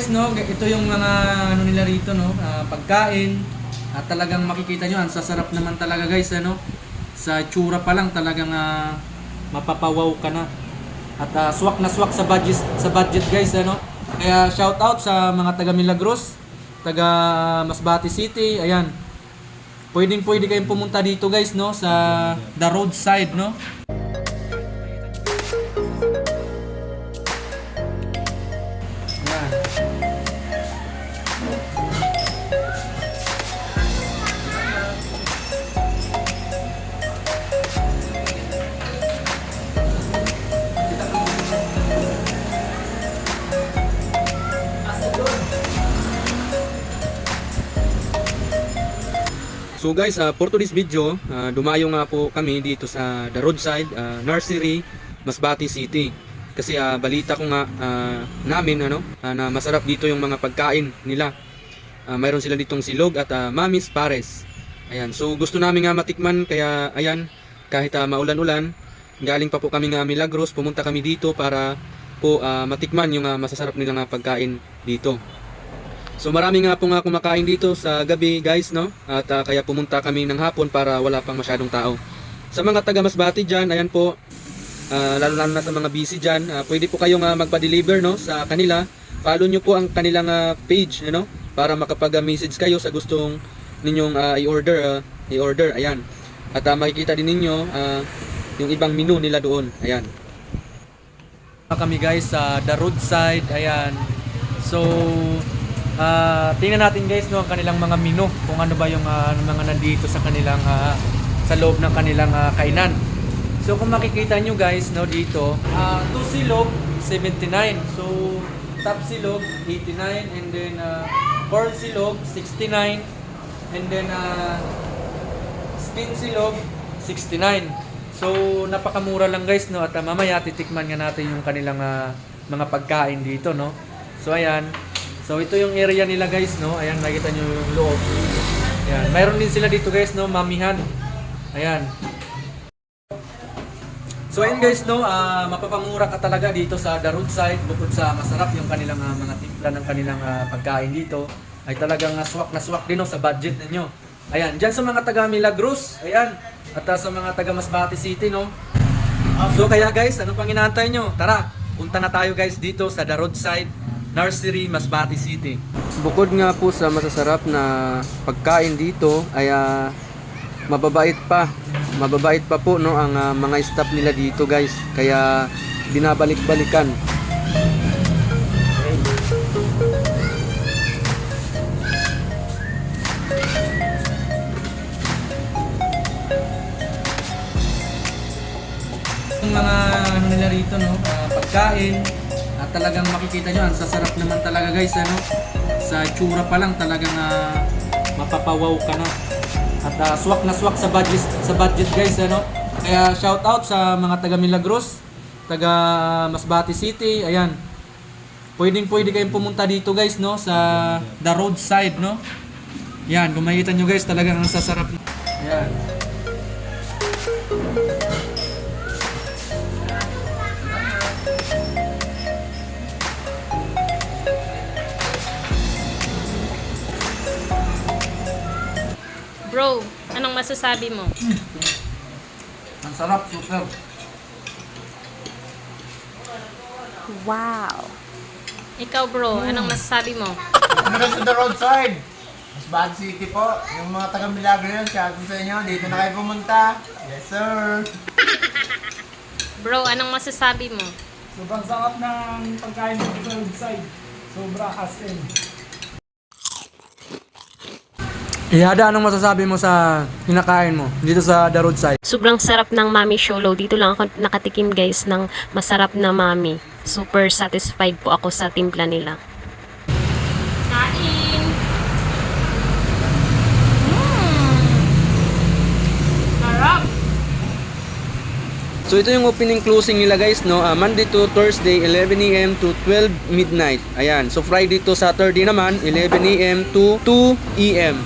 Guys, no, ito yung mga ano nila rito, no, ah, pagkain. At talagang makikita nyo, ang sasarap naman talaga guys, ano. Sa tsura pa lang talagang ah, mapapawaw ka na. At ah, swak na swak sa budget, sa budget guys, ano. Kaya shout out sa mga taga Milagros, taga Masbate City, ayan. Pwedeng pwede kayong pumunta dito guys, no, sa the roadside, no. So guys, uh, for today's video, uh, dumayo nga po kami dito sa the roadside uh, nursery, Masbate City. Kasi uh, balita ko nga uh, namin ano, uh, na masarap dito yung mga pagkain nila. Uh, mayroon sila ditong silog at uh, Mamis Pares. Ayan, so gusto namin nga matikman kaya ayan, kahit uh, maulan-ulan, galing pa po kami nga Milagros, pumunta kami dito para po uh, matikman yung uh, masasarap nilang pagkain dito. So marami nga po nga kumakain dito sa gabi guys no at ah, kaya pumunta kami ng hapon para wala pang masyadong tao. Sa mga taga Masbate dyan, ayan po, ah, lalo lalo na sa mga busy dyan, ah, pwede po kayong uh, magpa-deliver no, sa kanila. Follow nyo po ang kanilang ah, page ano, para makapag-message kayo sa gustong ninyong ah, i-order. ah, i-order, ayan. At ah, makikita din ninyo ah, yung ibang menu nila doon. Ayan. Kami guys sa the roadside, ayan. So, Ah, tingnan natin guys no ang kanilang mga menu kung ano ba yung ano mga nandito sa kanilang ah, sa loob ng kanilang ah, kainan. So kung makikita nyo guys no dito, ah, two silog 79. So top silog 89 and then uh, corn silog 69 and then uh, skin silog 69. So napakamura lang guys no at ah, mamaya titikman nga natin yung kanilang ah, mga pagkain dito no. So ayan, So ito yung area nila guys, no? Ayan, nakita nyo yung loob. Ayan, mayroon din sila dito guys, no? Mamihan. Ayan. So ayun guys, no? ah, mapapamura ka talaga dito sa the roadside. Bukod sa masarap yung kanilang ah, mga timpla ng kanilang ah, pagkain dito, ay talagang uh, swak na swak din no, sa budget ninyo. Ayan, dyan sa mga taga Milagros, ayan. At ah, sa mga taga Masbate City, no? So kaya guys, ano pang inaantay nyo? Tara, punta na tayo guys dito sa the roadside Nursery, Masbate City. Bukod nga po sa masasarap na pagkain dito ay ah, mababait pa. Mababait pa po no ang ah, mga staff nila dito guys. Kaya binabalik-balikan. Yung mga ano nila rito no, ah, pagkain talagang makikita nyo, ang sasarap naman talaga guys ano. Sa tsura pa lang talagang ah, mapapawaw ka na. At ah, swak na swak sa budget sa budget guys ano. Kaya shout out sa mga taga Milagros, taga Masbate City, ayan. Pwedeng pwede kayong pumunta dito guys no sa the roadside no. Yan, kung makikita nyo guys, talagang ang sasarap. Ayan. Bro, anong masasabi mo? Ang sarap, super. Wow. Ikaw bro, anong masasabi mo? Mula sa the roadside. Mas bad city po. Yung mga taga Milagro yun, shout out sa inyo. Dito na kayo pumunta. Yes, sir. Bro, anong masasabi mo? Sobrang sarap ng pagkain dito sa roadside. Sobra as in. Ihada, anong masasabi mo sa kinakain mo dito sa the roadside? Sobrang sarap ng Mami Sholo. Dito lang ako nakatikim guys ng masarap na Mami. Super satisfied po ako sa timpla nila. Kain! Mm. Sarap! So ito yung opening closing nila guys no. Ah, Monday to Thursday 11 AM to 12 midnight. Ayan. So Friday to Saturday naman 11 AM to 2 AM.